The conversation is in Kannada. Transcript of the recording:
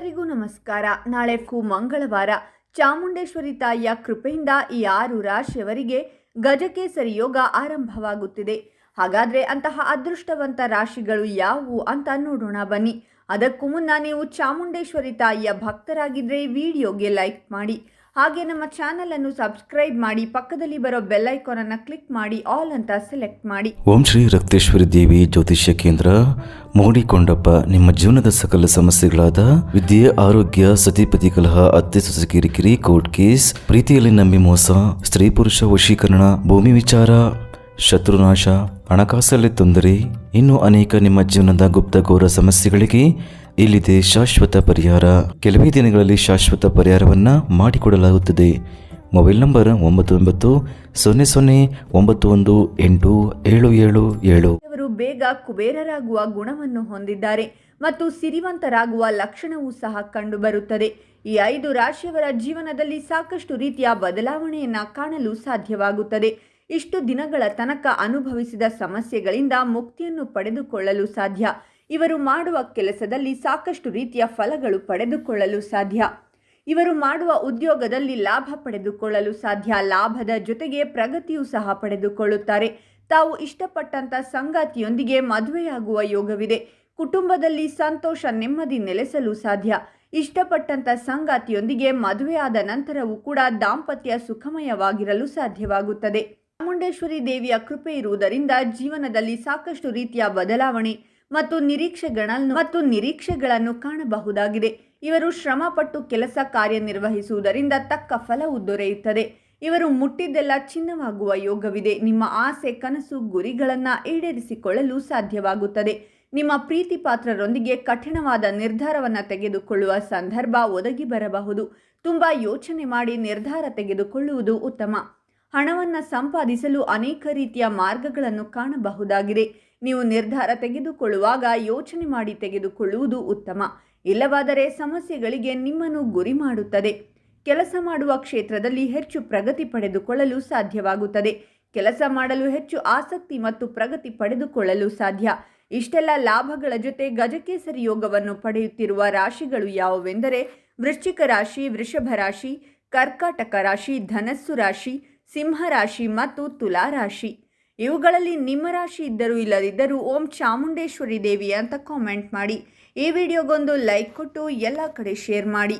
ಎಲ್ಲರಿಗೂ ನಮಸ್ಕಾರ. ನಾಳೆ ಕೂ ಮಂಗಳವಾರ ಚಾಮುಂಡೇಶ್ವರಿ ತಾಯಿಯ ಕೃಪೆಯಿಂದ ಈ ಆರು ರಾಶಿಯವರಿಗೆ ಗಜಕೇಸರಿ ಯೋಗ ಆರಂಭವಾಗುತ್ತಿದೆ. ಹಾಗಾದ್ರೆ ಅಂತಹ ಅದೃಷ್ಟವಂತ ರಾಶಿಗಳು ಯಾವುವು ಅಂತ ನೋಡೋಣ ಬನ್ನಿ. ಅದಕ್ಕೂ ಮುನ್ನ ನೀವು ಚಾಮುಂಡೇಶ್ವರಿ ತಾಯಿಯ ಭಕ್ತರಾಗಿದ್ದರೆ ವಿಡಿಯೋಗೆ ಲೈಕ್ ಮಾಡಿ. ಹಾಗೆ ನಮ್ಮ ಚಾನಲನ್ನು ಸಬ್ಸ್ಕ್ರೈಬ್ ಮಾಡಿ, ಪಕ್ಕದಲ್ಲಿ ಬರೋ ಬೆಲ್ ಐಕಾನ್ ಅನ್ನು ಕ್ಲಿಕ್ ಮಾಡಿ, ಆಲ್ ಅಂತ ಸೆಲೆಕ್ಟ್ ಮಾಡಿ. ಓಂ ಶ್ರೀ ರಕ್ತೇಶ್ವರಿ ದೇವಿ ಜ್ಯೋತಿಷ್ಯ ಕೇಂದ್ರ ಮೋಡಿಕೊಂಡಪ್ಪ ನಿಮ್ಮ ಜೀವನದ ಸಕಲ ಸಮಸ್ಯೆಗಳಾದ ವಿದ್ಯೆ, ಆರೋಗ್ಯ ಸತಿಪತಿ ಕಲಹ ಅತ್ತೆ, ಸೊಸೆ, ಕಿರಿಕಿರಿ, ಕೋರ್ಟ್ ಕೇಸ್, ಪ್ರೀತಿಯಲ್ಲಿ ನಂಬಿ ಮೋಸ, ಸ್ತ್ರೀ ಪುರುಷ ವಶೀಕರಣ, ಭೂಮಿ ವಿಚಾರ, ಶತ್ರುನಾಶ, ಹಣಕಾಸಲ್ಲಿ ತೊಂದರೆ, ಇನ್ನು ಅನೇಕ ನಿಮ್ಮ ಜೀವನದ ಗುಪ್ತ ಘೋರ ಸಮಸ್ಯೆಗಳಿಗೆ ಇಲ್ಲಿದೆ ಶಾಶ್ವತ ಪರಿಹಾರ. ಕೆಲವೇ ದಿನಗಳಲ್ಲಿ ಶಾಶ್ವತ ಪರಿಹಾರವನ್ನ ಮಾಡಿಕೊಡಲಾಗುತ್ತದೆ. ಮೊಬೈಲ್ ನಂಬರ್ ಒಂಬತ್ತು ಒಂಬತ್ತು ಸೊನ್ನೆ ಸೊನ್ನೆ ಒಂಬತ್ತು ಒಂದು ಎಂಟು ಏಳು ಏಳು ಏಳು. ಅವರು ಬೇಗ ಕುಬೇರರಾಗುವ ಗುಣವನ್ನು ಹೊಂದಿದ್ದಾರೆ ಮತ್ತು ಸಿರಿವಂತರಾಗುವ ಲಕ್ಷಣವೂ ಸಹ ಕಂಡುಬರುತ್ತದೆ. ಈ ಐದು ರಾಶಿಯವರ ಜೀವನದಲ್ಲಿ ಸಾಕಷ್ಟು ರೀತಿಯ ಬದಲಾವಣೆಯನ್ನ ಕಾಣಲು ಸಾಧ್ಯವಾಗುತ್ತದೆ. ಇಷ್ಟು ದಿನಗಳ ತನಕ ಅನುಭವಿಸಿದ ಸಮಸ್ಯೆಗಳಿಂದ ಮುಕ್ತಿಯನ್ನು ಪಡೆದುಕೊಳ್ಳಲು ಸಾಧ್ಯ. ಇವರು ಮಾಡುವ ಕೆಲಸದಲ್ಲಿ ಸಾಕಷ್ಟು ರೀತಿಯ ಫಲಗಳು ಪಡೆದುಕೊಳ್ಳಲು ಸಾಧ್ಯ. ಇವರು ಮಾಡುವ ಉದ್ಯೋಗದಲ್ಲಿ ಲಾಭ ಪಡೆದುಕೊಳ್ಳಲು ಸಾಧ್ಯ. ಲಾಭದ ಜೊತೆಗೆ ಪ್ರಗತಿಯೂ ಸಹ ಪಡೆದುಕೊಳ್ಳುತ್ತಾರೆ. ತಾವು ಇಷ್ಟಪಟ್ಟಂತ ಸಂಗಾತಿಯೊಂದಿಗೆ ಮದುವೆಯಾಗುವ ಯೋಗವಿದೆ. ಕುಟುಂಬದಲ್ಲಿ ಸಂತೋಷ ನೆಮ್ಮದಿ ನೆಲೆಸಲು ಸಾಧ್ಯ. ಇಷ್ಟಪಟ್ಟಂತ ಸಂಗಾತಿಯೊಂದಿಗೆ ಮದುವೆಯಾದ ನಂತರವೂ ಕೂಡ ದಾಂಪತ್ಯ ಸುಖಮಯವಾಗಿರಲು ಸಾಧ್ಯವಾಗುತ್ತದೆ. ಚಾಮುಂಡೇಶ್ವರಿ ದೇವಿಯ ಕೃಪೆ ಇರುವುದರಿಂದ ಜೀವನದಲ್ಲಿ ಸಾಕಷ್ಟು ರೀತಿಯ ಬದಲಾವಣೆ ಮತ್ತು ನಿರೀಕ್ಷೆಗಳನ್ನು ಮತ್ತು ನಿರೀಕ್ಷೆಗಳನ್ನು ಕಾಣಬಹುದಾಗಿದೆ. ಇವರು ಶ್ರಮಪಟ್ಟು ಕೆಲಸ ಕಾರ್ಯನಿರ್ವಹಿಸುವುದರಿಂದ ತಕ್ಕ ಫಲವು ದೊರೆಯುತ್ತದೆ. ಇವರು ಮುಟ್ಟಿದ್ದೆಲ್ಲ ಚಿನ್ನವಾಗುವ ಯೋಗವಿದೆ. ನಿಮ್ಮ ಆಸೆ, ಕನಸು, ಗುರಿಗಳನ್ನು ಈಡೇರಿಸಿಕೊಳ್ಳಲು ಸಾಧ್ಯವಾಗುತ್ತದೆ. ನಿಮ್ಮ ಪ್ರೀತಿ ಪಾತ್ರರೊಂದಿಗೆ ಕಠಿಣವಾದ ನಿರ್ಧಾರವನ್ನು ತೆಗೆದುಕೊಳ್ಳುವ ಸಂದರ್ಭ ಒದಗಿ ಬರಬಹುದು. ತುಂಬ ಯೋಚನೆ ಮಾಡಿ ನಿರ್ಧಾರ ತೆಗೆದುಕೊಳ್ಳುವುದು ಉತ್ತಮ. ಹಣವನ್ನು ಸಂಪಾದಿಸಲು ಅನೇಕ ರೀತಿಯ ಮಾರ್ಗಗಳನ್ನು ಕಾಣಬಹುದಾಗಿದೆ. ನೀವು ನಿರ್ಧಾರ ತೆಗೆದುಕೊಳ್ಳುವಾಗ ಯೋಚನೆ ಮಾಡಿ ತೆಗೆದುಕೊಳ್ಳುವುದು ಉತ್ತಮ. ಇಲ್ಲವಾದರೆ ಸಮಸ್ಯೆಗಳಿಗೆ ನಿಮ್ಮನ್ನು ಗುರಿ ಮಾಡುತ್ತದೆ. ಕೆಲಸ ಮಾಡುವ ಕ್ಷೇತ್ರದಲ್ಲಿ ಹೆಚ್ಚು ಪ್ರಗತಿ ಪಡೆದುಕೊಳ್ಳಲು ಸಾಧ್ಯವಾಗುತ್ತದೆ. ಕೆಲಸ ಮಾಡಲು ಹೆಚ್ಚು ಆಸಕ್ತಿ ಮತ್ತು ಪ್ರಗತಿ ಪಡೆದುಕೊಳ್ಳಲು ಸಾಧ್ಯ. ಇಷ್ಟೆಲ್ಲ ಲಾಭಗಳ ಜೊತೆ ಗಜಕೇಸರಿ ಯೋಗವನ್ನು ಪಡೆಯುತ್ತಿರುವ ರಾಶಿಗಳು ಯಾವುವೆಂದರೆ ವೃಶ್ಚಿಕ ರಾಶಿ, ವೃಷಭ ರಾಶಿ, ಕರ್ಕಾಟಕ ರಾಶಿ, ಧನಸ್ಸು ರಾಶಿ, ಸಿಂಹ ರಾಶಿ ಮತ್ತು ತುಲಾ ರಾಶಿ. ಇವುಗಳಲ್ಲಿ ನಿಮ್ಮ ರಾಶಿ ಇದ್ದರೂ ಇಲ್ಲದಿದ್ದರೂ ಓಂ ಚಾಮುಂಡೇಶ್ವರಿ ದೇವಿ ಅಂತ ಕಾಮೆಂಟ್ ಮಾಡಿ. ಈ ವಿಡಿಯೋಗೊಂದು ಲೈಕ್ ಕೊಟ್ಟು ಎಲ್ಲ ಕಡೆ ಶೇರ್ ಮಾಡಿ.